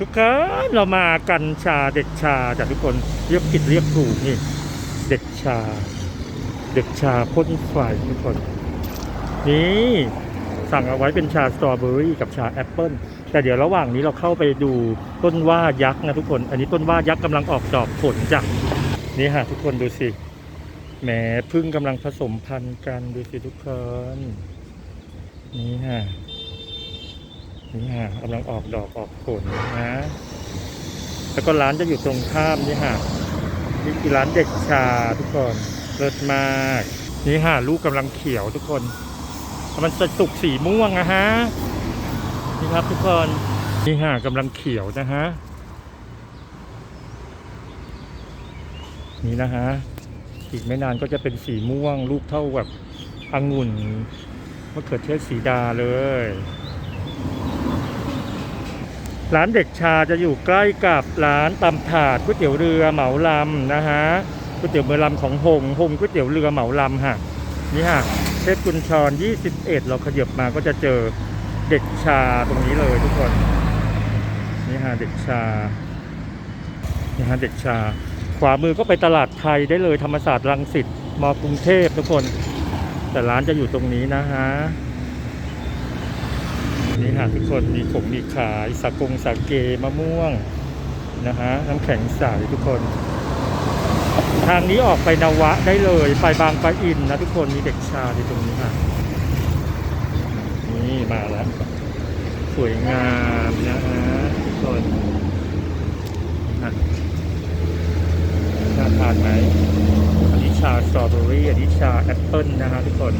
ทุกคนเรามากันชาเด็กชาจากทุกคนเรียกผิดเรียกถูกนี่ เด็กชา เด็กชาพ่นไฟทุกคน นี่ สั่งเอาไว้เป็นชาสตรอเบอรี่กับชาแอปเปิลแต่เดี๋ยวระหว่างนี้เราเข้าไปดูต้นว่ายักษ์นะทุกคน อันนี้ต้นว่ายักษ์กำลังออกดอกผลจ้ะนี่ฮะทุกคนดูสิแหมพึ่งกำลังผสมพันธุ์กันดูสิทุกคน นี่ฮะ นี่ฮะกำลังออกดอกออกผลนะ แล้วก็ร้านจะอยู่ตรงข้ามนี่ฮะนี่คือร้านเด็กชาทุกคนเลิศมาก นี่ฮะลูกกำลังเขียวทุกคน มันจะสุกสีม่วงนะฮะนี่ครับทุกคนนี่ฮะกำลังเขียวนะฮะนี่นะฮะอีกไม่นานก็จะเป็นสีม่วง ลูกเท่าแบบองุ่นมะเขือเทศสีดาเลย ร้านเด็กชาจะอยู่ใกล้กับร้านตำถาดก๋วยเตี๋ยวเรือเหมาลำนะฮะก๋วยเตี๋ยวเรือลำของหงหงก๋วยเตี๋ยวเรือเหมาลำฮะนี่ฮะเทพกุญชร 21 เราขยับมาก็จะเจอเด็กชาตรงนี้เลยทุกคน นี่ฮะเด็กชา นี่ฮะเด็กชา ขวามือก็ไปตลาดไทยได้เลยธรรมศาสตร์รังสิตมกรุงเทพทุกคน แต่ร้านจะอยู่ตรงนี้นะฮะ นี่ฮะทุกคนมีผงมีขายสากงสาเกมะม่วงนะฮะน้ำแข็งใสทุกคน ทางนี้ออกไปนวะได้เลย ไปบางปะอินนะทุกคนมีเด็กชาที่ตรงนี้ค่ะ นี่มาแล้ว สวยงามนะฮะทุกคนอะน่าทานไหมอันนี้ชาสตรอเบอรี่อันนี้ชาแอปเปิลนะฮะทุกคน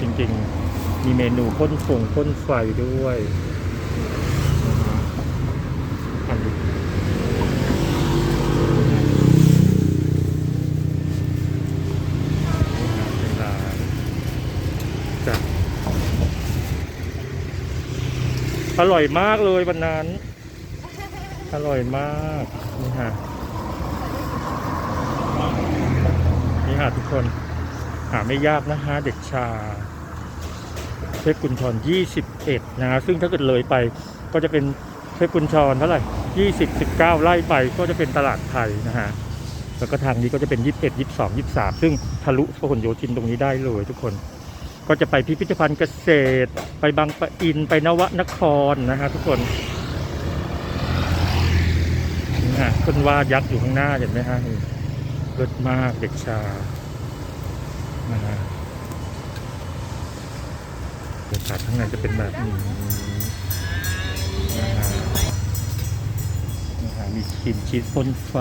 จริงๆ มีเมนูพ่นฟงพ่นไฟด้วยนะฮะอันนี้เป็นร้านจ้ะอร่อยมากเลยวันนั้น อร่อยมากนี่ฮะนี่ฮะทุกคนหาไม่ยากนะฮะเด็กชา ทพกุญชร 21 นะฮะซึ่งถ้าเกิดเลยไปก็จะเป็นเทพกุญชรเท่าไหร่ 20 19 ไล่ไปก็จะเป็นตลาดไทยนะฮะแล้วก็ทางนี้ก็จะเป็น 21 22 23 ซึ่งทะลุพหลโยธินตรงนี้ได้เลยทุกคน ก็จะไปพิพิธภัณฑ์เกษตร ไปบางปะอินไปนวนครนะฮะทุกคนนี่ฮะต้นว่ายักษ์อยู่ข้างหน้าเห็นไหมฮะเลิศมากเด็กชานะฮะ บรรยากาศข้างในจะเป็นแบบนี้นะฮะมีครีมชีสพ่นไฟ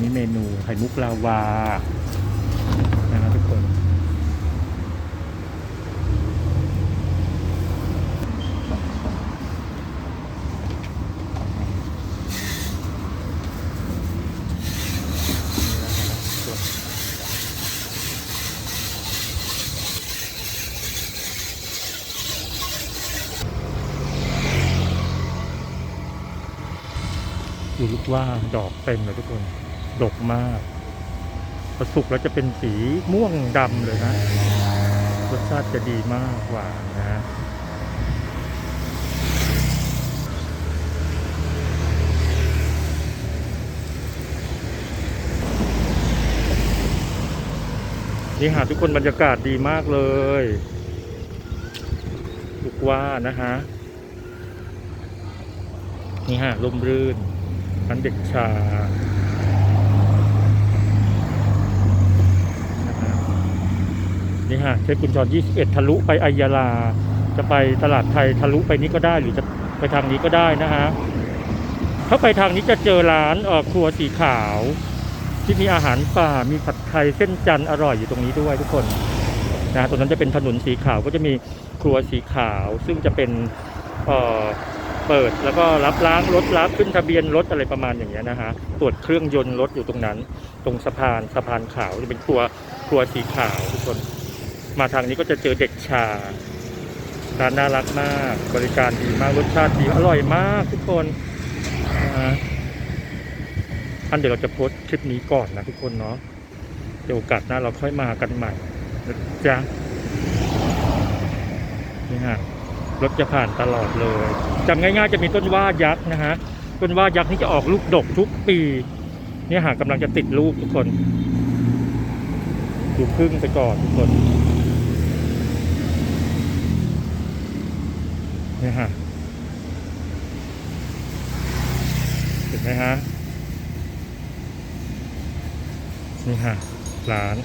มีเมนูไข่มุกลาวา นะฮะทุกคน ดู ลูกว่าดอกเต็มเลยทุกคน ดกมากพอสุกแล้วจะเป็นสีม่วงดำเลยนะรสชาติจะดีมากหวานนะนี่หาทุกคนบรรยากาศดีมากเลยลูกว่านะฮะ นี่ฮะลมรื่น ร้นเด็กชานะฮะนี่ฮะเทพกุญชร21 ทะลุไปอัยาลา จะไปตลาดไทยทะลุไปนี้ก็ได้หรือจะไปทางนี้ก็ได้นะฮะ ถ้าไปทางนี้จะเจอร้านเออครัวสีขาว ที่มีอาหารป่า มีผัดไทยเส้นจันทร์อร่อยอยู่ตรงนี้ด้วยทุกคนนะตรงนั้นจะเป็นถนนสีขาวก็จะมีครัวสีขาว ซึ่งจะเป็นเอ่อ เปิดแล้วก็รับล้างรถรับขึ้นทะเบียนรถอะไรประมาณอย่างเงี้ยนะฮะตรวจเครื่องยนต์รถอยู่ตรงนั้น ตรงสะพานสะพานขาวจะเป็นครัวครัวสีขาวทุกคน มาทางนี้ก็จะเจอเด็กชาร้านน่ารักมาก บริการดีมากรสชาติดีอร่อยมากทุกคนนะฮะอันเดี๋ยวเราจะโพสต์คลิปนี้ก่อนนะทุกคนเนาะเดี๋ยวโอกาสหน้าเราค่อยมากันใหม่นะจ๊ะนี่ฮะ รถจะผ่านตลอดเลยจำง่ายๆจะมีต้นว่ายักษ์นะฮะต้นว่ายักษ์นี่จะออกลูกดกทุกปีเนี่ยหากำลังจะติดลูกทุกคนดูพึ่งไปก่อนทุกคนเนี่ยฮะเห็นไหมฮะนี่ฮะร้าน